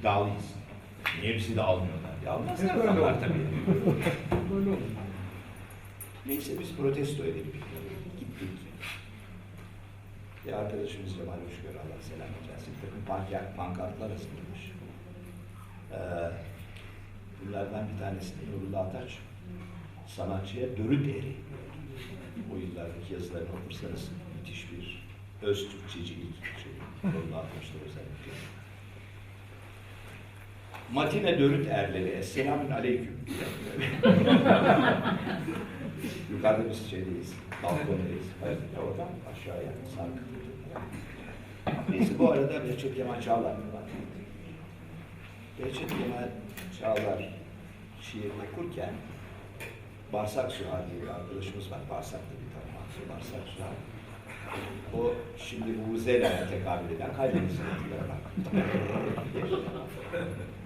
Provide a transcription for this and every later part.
iddialıyız. Niye bizi de almıyorlar? Ya almazlar adamlar tabii. Böyle. Neyse biz protesto edelim. Gittik. Bir arkadaşımız Cemal Hoşgör Allah selam versin. Bir takım pankart, pankartlar asılmış. Ee, bunlardan bir tanesi de Nurullah Ataç. Sanatçıya dörü deri. O yıllardaki yazılarını okursanız müthiş bir öz Türkçecilik şey. Nurullah Ataç'ta özellikle. Matine dörüt erleri, Esselamün aleyküm. Yukarıda biz şeydeyiz, balkondayız. Hayır, oradan aşağıya sarkıp. Neyse bu arada Behçet Kemal Çağlar var. Behçet Kemal Çağlar şiir okurken Barsak Süha diye bir arkadaşımız var. Barsak'ta bir tanımaklı Barsak Süha. O şimdi bu Zela'ya tekabül eden kaynana zırıltılara bak.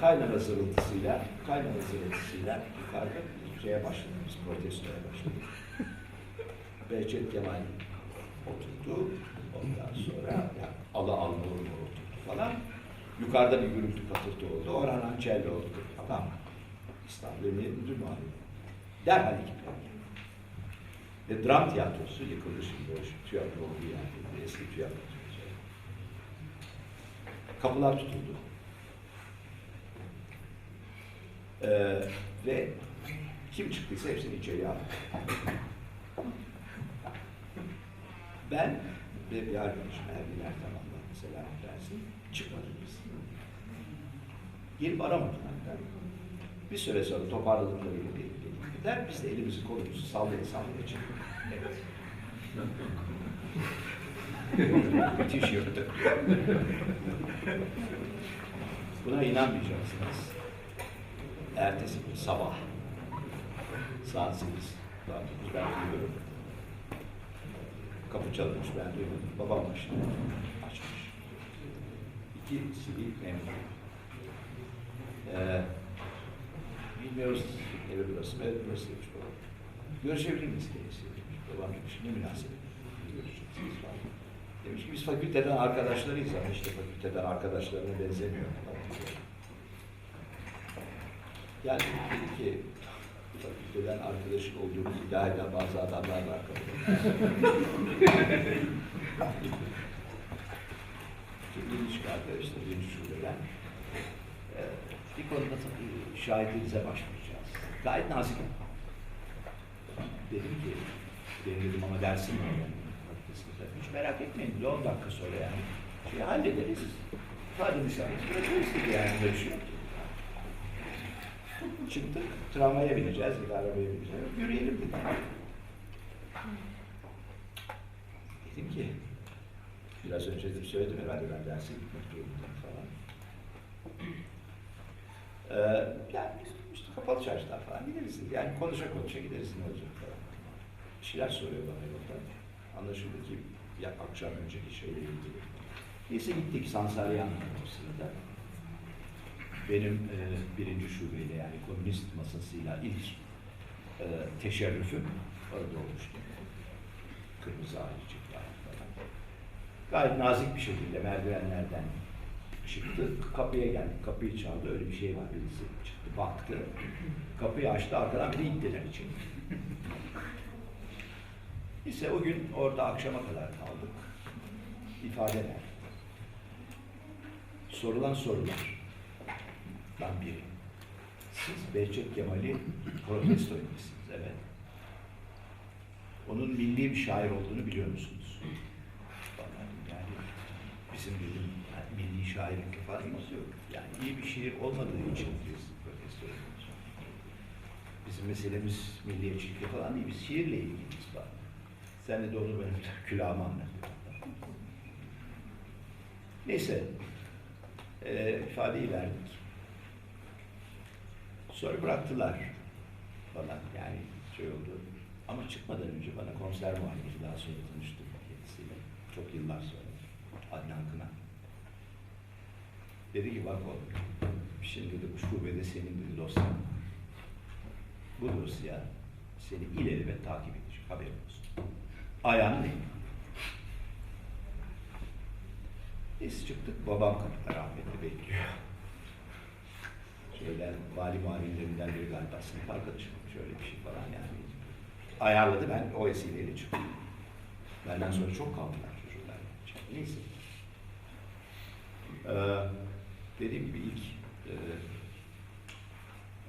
kaynana zırıltısıyla, kaynana zırıltısıyla yukarıda şeye başladık, biz protestoya başladık. Behçet Kemal oturdu, ondan sonra yani ala alma oturdu falan. Yukarıda bir gürültü patırtı oldu, Orhan Ançelli oldu falan. İstanbul Emniyet Müdür Muharrem. Derhal ekipler. Ve dram tiyatrosu yıkıldı şimdi, o tiyatro oldu yani, eski tiyatro. Kapılar tutuldu. Ee, ve kim çıktıysa hepsini içeriye aldı. Ben ve bir arkadaşım Erbil Ertem Allah mesela dersin çıkmadık biz. Gelip aramadılar. Bir süre sonra toparladıklarıyla birlikte gittiler. Biz de elimizi kolumuzu sallaya sallaya çıktık. Evet. Müthiş yırttık. Buna inanmayacaksınız. Ertesi gün sabah saat 8 saat 9 ben duyuyorum. Kapı çalınmış ben duymadım. Babam başında açmış. İki sivil memur. Ee, bilmiyoruz evi burası mı? Evet burası demiş babam. Görüşebilir miyiz kendisi. Babam demiş ne münasebet. Görüşeceksiniz falan. Demiş ki biz fakülteden arkadaşlarıyız ama işte fakülteden arkadaşlarına benzemiyor. falan. Yani dedi ki fakülteden arkadaşın olduğunu iddia eden bazı adamlar var. Şimdi ilginç bir arkadaşlar, birinci şubeden. Ee, bir konuda şahitliğinize başlayacağız. Gayet nazik. Dedim ki, benim dedim ama dersim var yani. Hiç merak etmeyin, bir 10 dakika sonra yani. Şeyi hallederiz. İfadenizi alırız, bırakırız dedi yani böyle bir şey yok. Çıktık, tramvaya bineceğiz, bir de arabaya bineceğiz. Yürüyelim dedim. Dedim ki, biraz önce de söyledim herhalde ben derse gitmek durumundayım falan. Ee, yani işte kapalı çarşılar falan gideriz. Yani konuşa konuşa gideriz ne olacak falan. Bir şeyler soruyor bana yolda. Anlaşıldı ki ya akşam önceki şeyle ilgili. Neyse gittik Sansaryan o sırada benim e, birinci şubeyle yani komünist masasıyla ilk e, teşerrüfüm orada olmuştu. Kırmızı ayıcıklar falan. Gayet nazik bir şekilde merdivenlerden çıktı. Kapıya geldik. Kapıyı çaldı. Öyle bir şey var. Birisi çıktı. Baktı. Kapıyı açtı. Arkadan bir de ittiler içeri. Neyse o gün orada akşama kadar kaldık. İfadeler. Sorulan sorular. Ben biri. Siz Behçet Kemal'i protesto etmişsiniz, evet. Onun milli bir şair olduğunu biliyor musunuz? Bana yani bizim dedim yani milli şairlik farkımız yok. Yani iyi bir şiir olmadığı için biz protesto ediyoruz. Bizim meselemiz milliyetçilikle falan değil, biz şiirle ilgiliyiz bak. Sen de onu benim külahıma. Neyse, e, ifadeyi verdik. Sonra bıraktılar bana yani şey oldu. Ama çıkmadan önce bana konser muhabbeti daha sonra tanıştım kendisiyle. Çok yıllar sonra. Adnan Kınan. Dedi ki bak oğlum, şimdi bu şubede senin dedi dosyan. Bu dosya seni ilelebet takip edecek haberin olsun. Ayağını değil. Biz çıktık, babam kapıda rahmetli bekliyor. Mali muavinlerinden biri galiba sınıf arkadaşım. Şöyle bir şey falan yani. Ayarladı ben o vesileyle çıktım. Benden sonra çok kaldılar çocuklar. Neyse. Ee, dediğim gibi ilk e,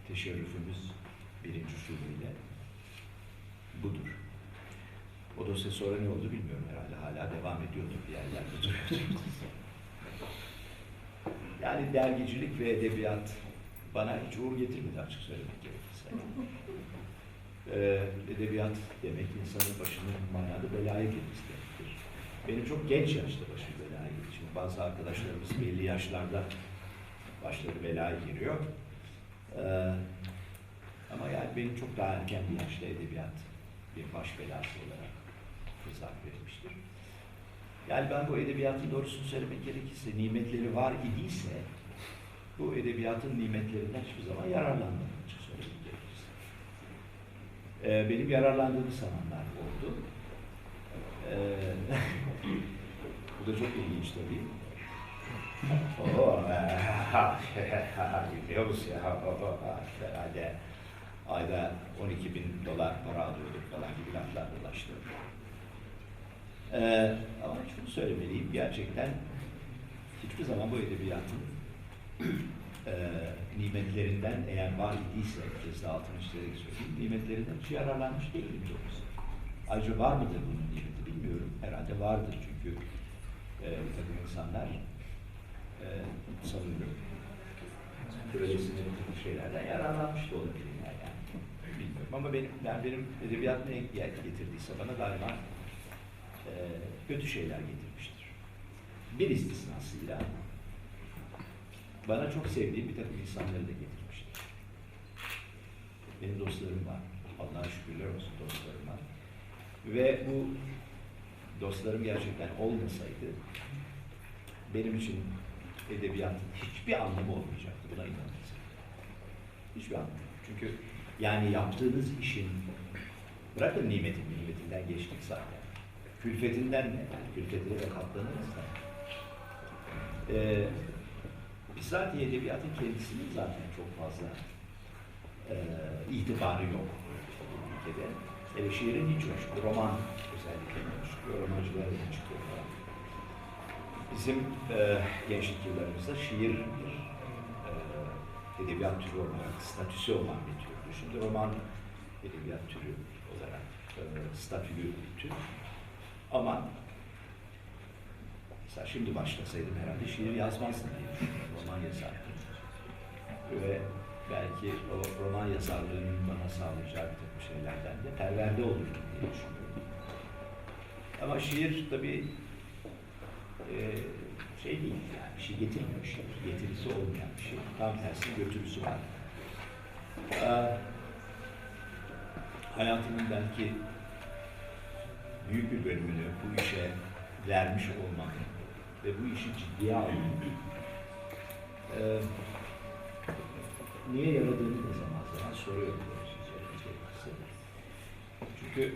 teşerrüfümüz birinci şubeyle budur. O dosya sonra ne oldu bilmiyorum herhalde. Hala devam ediyordur bir yerlerde duruyordur. yani dergicilik ve edebiyat bana hiç uğur getirmedi açık söylemek gerekirse. Ee, edebiyat demek insanın başını manada belaya girmesi demektir. Benim çok genç yaşta başım belaya girdi. Şimdi bazı arkadaşlarımız belli yaşlarda başları belaya giriyor. Ee, ama yani benim çok daha erken bir yaşta edebiyat bir baş belası olarak fırsat verilmiştir. Yani ben bu edebiyatın doğrusunu söylemek gerekirse nimetleri var idiyse bu edebiyatın nimetlerinden hiçbir zaman yararlanmadım açık söylemek. Ee, benim yararlandığım zamanlar oldu. Ee, bu da çok ilginç tabii. Oo, biliyor musun ya? Herhalde ayda 12 bin dolar para alıyorduk falan gibi laflar dolaştı. Ee, ama şunu söylemeliyim, gerçekten hiçbir zaman bu edebiyatın e, nimetlerinden eğer var idiyse, kez de altını çizerek söyleyeyim, nimetlerinden hiç yararlanmış değilim doğrusu. Ayrıca var mıdır bunun nimeti bilmiyorum. Herhalde vardır çünkü e, bir takım insanlar e, sanıyorum böylesine bir şeylerden yararlanmış da olabilirler yani. Bilmiyorum ama benim, ben benim edebiyat ne getirdiyse bana daima e, kötü şeyler getirmiştir. Bir istisnasıyla bana çok sevdiğim bir takım insanları da getirmiştir. Benim dostlarım var. Allah'a şükürler olsun dostlarım var. Ve bu dostlarım gerçekten olmasaydı benim için edebiyatın hiçbir anlamı olmayacaktı. Buna inanırım. Hiçbir anlamı. Çünkü yani yaptığınız işin bırakın nimetin nimetinden geçtik zaten. Külfetinden ne? Külfetine de katlanırız da. Ee, bizzat edebiyatın kendisinin zaten çok fazla e, itibarı yok ülkede. Hele şiirin hiç yok. Roman özellikle çıkıyor. Romancılar da çıkıyor falan. Bizim e, gençlik yıllarımızda şiir bir e, edebiyat türü olarak statüsü olan bir türdü. Şimdi roman edebiyat türü olarak e, statülü bir tür. Ama mesela şimdi başlasaydım herhalde şiir yazmazdım diye. Roman yazardım. Ve belki o roman yazarlığının bana sağlayacağı bir takım şeylerden de perverde olurdum diye düşünüyorum. Ama şiir tabii e, şey değil yani bir şey getirmiyor şiir. Getirisi olmayan bir şey. Tam tersi götürüsü var. Ee, hayatımın belki büyük bir bölümünü bu işe vermiş olmam ve bu işi ciddiye almam ee, niye yaradığını da zaman zaman soruyorum. Çünkü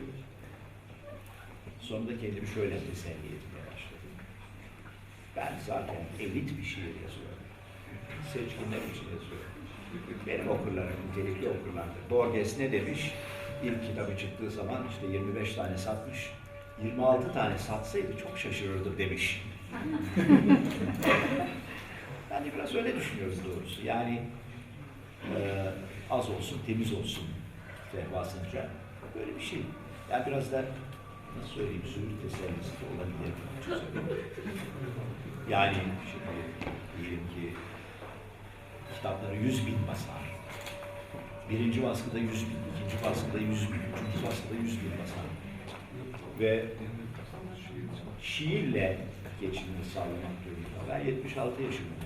sonunda kendimi şöyle teselli etmeye başladım. Ben zaten elit bir şiir yazıyorum. Seçkinler için yazıyorum. Benim okurlarım, nitelikli okurlardır. Borges ne demiş? İlk kitabı çıktığı zaman işte 25 tane satmış. 26 tane satsaydı çok şaşırırdım demiş. de biraz öyle düşünüyoruz doğrusu. Yani e, az olsun, temiz olsun fehvasınca böyle bir şey. Yani biraz da nasıl söyleyeyim, sürü tesellisi de olabilir. Yani şimdi diyelim ki kitapları 100 bin basar. Birinci baskıda 100 bin, ikinci baskıda 100 bin, üçüncü baskıda 100 bin basar. Ve şiirle geçimini sağlamak durumunda. Ben 76 yaşındayım.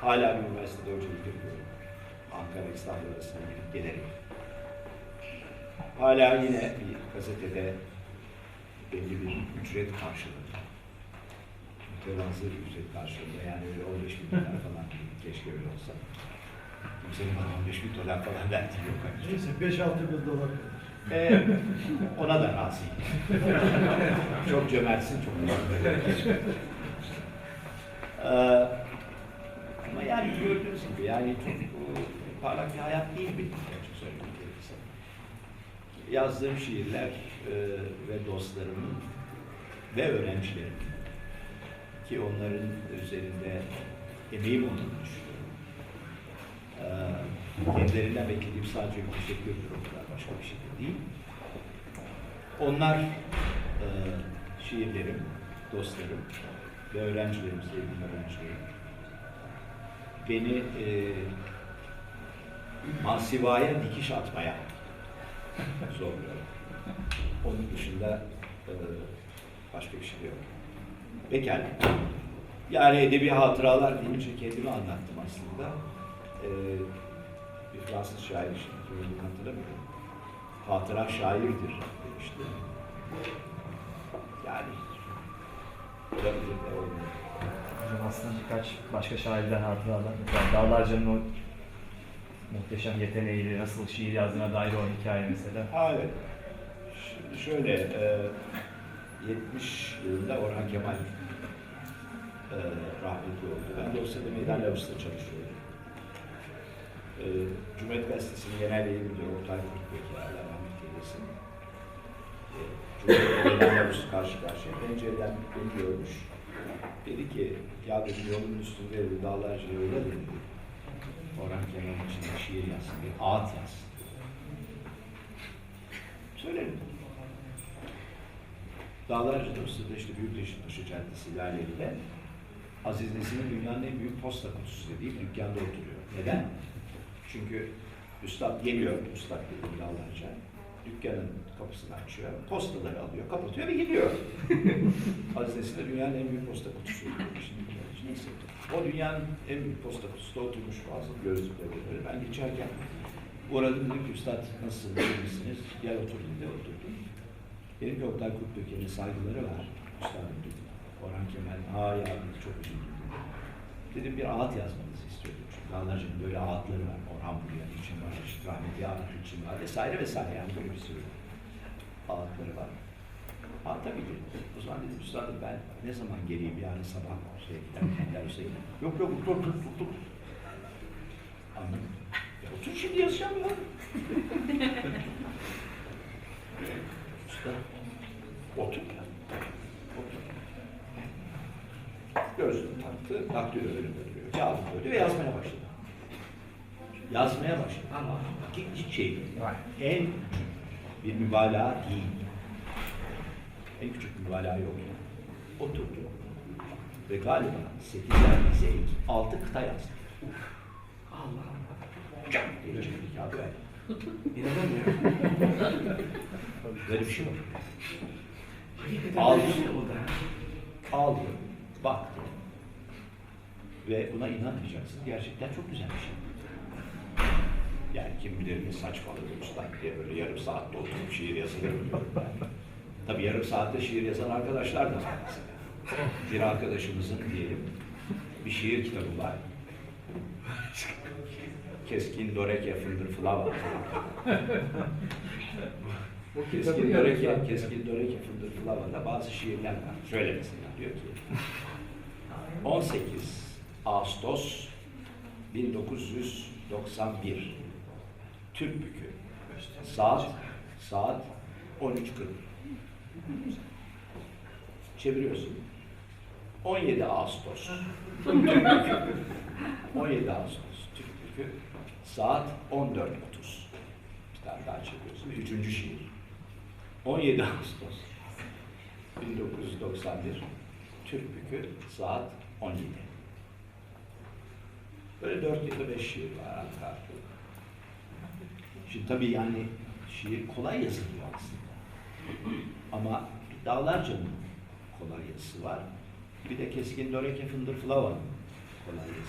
Hala bir üniversitede hocalık yapıyorum. Ankara İstanbul arasında gidip gelirim. Hala yine bir gazetede belli bir ücret karşılığında. Mütevazı bir ücret karşılığında yani öyle 15 bin dolar falan değil. Keşke öyle olsa. Kimsenin bana 15 bin dolar falan verdiği yok. Neyse 5-6 bin dolar. Ee, ona da razıyım. çok cömertsin, çok Ee, ama yani gördüğünüz gibi yani çok e, parlak bir hayat değil benim açık söylemek gerekirse. Yazdığım şiirler e, ve dostlarımın ve öğrencilerimin ki onların üzerinde emeğim olduğunu. Kendilerinden beklediğim sadece bir teşekkürdür o kadar başka bir şey de değil. Onlar e, şiirlerim, dostlarım ve öğrencilerim, sevdiğim öğrencilerim beni e, masivaya dikiş atmaya zorluyor. Onun dışında e, başka bir şey yok. Pekala. Yani edebi hatıralar deyince kendimi anlattım aslında. Ee, bir Fransız şair söylediğini hatırlamıyorum. Hatıra şairdir demişti. Yani olabilir de olmuyor. Hocam aslında birkaç başka şairden hatıralar. Mesela Dağlarca'nın o muhteşem yeteneğiyle nasıl şiir yazdığına dair o hikaye mesela. Ha, evet. Şimdi şöyle, e, 70 yılında Orhan Kemal e, rahmetli oldu. Ben dosyada meydan lavuzda çalışıyordum. E, Cumhuriyet Gazetesi'nin genel yayın müdürü Oktay Kurtbeki, Allah rahmet eylesin. E, Cumhuriyet'te meydan lavuzu karşı karşıya. Pencereden beni görmüş. Dedi ki, ya dedi yolun üstünde dedi, dağlarca yolda dedi. Orhan Kemal'in için bir şiir yazsın, bir ağıt yazsın. Söylerim. Dağlarca Dosya'da işte Büyükleşiktaşı Caddesi ilerleriyle Aziz Nesin'in dünyanın en büyük posta kutusu dediği dükkanda oturuyor. Neden? Çünkü Üstad geliyor, Üstad dediğim Dağlarca. Dükkanın kapısını açıyor, postaları alıyor, kapatıyor ve gidiyor. Aziz Nesin de dünyanın en büyük posta kutusu. Şimdi neyse. O dünyanın en büyük posta kutusunda oturmuş bazı gözlükleri böyle. Ben geçerken uğradım dedim ki Üstad nasılsınız, misiniz? Gel otur dedi, oturdum. Benim ki Oktay Kurtböke'nin saygıları var. Üstadım dedim. Orhan Kemal, aa ya çok üzüldüm dedi. Dedim bir ağıt yazmanızı istiyordum. Çünkü Dağlarca'nın böyle ağıtları var. Orhan Buryan için var, rahmetli Ahmet için var vesaire vesaire yani böyle bir sürü ağıtları var. Ki. O zaman dedim üstadım ben ne zaman geleyim yarın sabah şeye giderken derse. Yok yok dur dur dur dur. Anladım. Ya otur şimdi yazacağım ya. Usta. Otur. Gözlüğünü taktı, daktilo önünde duruyor. Kağıdı koydu ve yazmaya başladı. Yazmaya başladı ama hiç şey. En bir mübalağa değil. En küçük bir mübalağa yok. Oturdu. Ve galiba 8 neredeyse 6 kıta yazdı. Allah Allah. Hocam diye çekti kağıdı verdi. İnanamıyorum. Böyle bir şey var. Aldı. Aldı. Ve buna inanmayacaksın. Gerçekten çok güzel bir şey. Yani kim bilir ne saçmalığı usta diye böyle yarım saatte oturup şiir yazılır mı. Tabii yarım saatte şiir yazan arkadaşlar da var mesela. Bir arkadaşımızın diyelim bir şiir kitabı var. Keskin Doreke Fındır Flava. Kitabı Keskin Doreke. Keskin Doreke Fındır Flava'da bazı şiirler var. Şöyle mesela diyor ki 18 Ağustos 1991 Türk Bükü. Saat saat 13.40 çeviriyorsun. 17 Ağustos. Türk Bükü. 17 Ağustos. Türk Bükü. Saat 14.30 bir tane daha çeviriyorsun. Üçüncü şiir. 17 Ağustos 1991 Türk Bükü saat 17. Böyle dört ya da beş şiir var arka. Şimdi tabii yani şiir kolay yazılıyor aslında. Ama Dağlarca'nın kolay yazısı var. Bir de Keskin Döreke Fındır Flava'nın kolay yazı